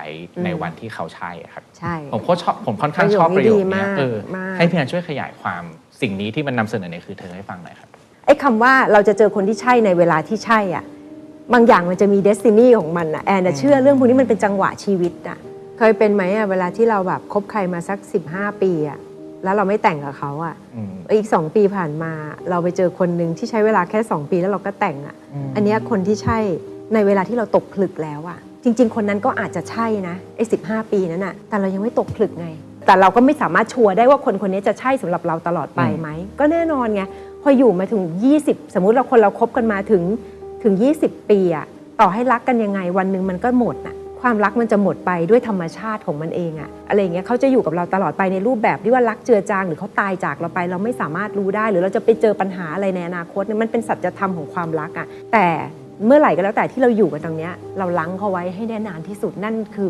ช้ในวันที่เขาใช่อะครับใช่ผมก็ชอบผมค่อนข้างชอบปประระโยโยคคนี้ดีเนี้ยมากเออมากให้พี่แอนช่วยขยายความสิ่งนี้ที่มันนำเสนอในคือเธอให้ฟังหน่อยครับไอ้คำว่าเราจะเจอคนที่ใช่ในเวลาที่ใช่อะบางอย่างมันจะมีเดสตินีของมันอะแอนน่ะเชื่อเรื่องพวกนี้มันเป็นจังหวะชีวิตอะเคยเป็นไหมอะเวลาที่เราแบบคบใครมาสัก 15 ปีอะแล้วเราไม่แต่งกับเขาอะอืมอีก2ปีผ่านมา เราไปเจอคนหนึ่งที่ใช้เวลาแค่ 2 ปีแล้วเราก็แต่งอะ อันเนี้ยคนที่ใช่ ในเวลาที่เราตกผลึกแล้วอะจริง ๆ คนนั้นก็อาจจะใช่นะไอ้สิปีนั้นอะแต่เรายังไม่ตกผลึกไง แต่เราก็ไม่สามารถชัวร์ได้ว่าคนคนนี้จะใช่สำหรับเราตลอดไปไหมก็แน่นอนไงพออยู่มาถึง 20 สมมุติเราคนเราคบกันมาถึงถึง 20 ปีอะต่อให้รักกันยังไงวันหนึ่งมันก็หมดอะความรักมันจะหมดไปด้วยธรรมชาติของมันเองอะอะไรอย่างเงี้ยเขาจะอยู่กับเราตลอดไปในรูปแบบที่ว่ารักเจือจางหรือเขาตายจากเราไป เราไม่สามารถรู้ได้ หรือเราจะไปเจอปัญหาอะไรในอนาคตเนี่ยมันเป็นสัจธรรมของความรักอะแต่ เมื่อไหร่ก็แล้วแต่ที่เราอยู่กันตรงนี้เราล้างเขาไว้ให้ได้นานที่สุดนั่นคือ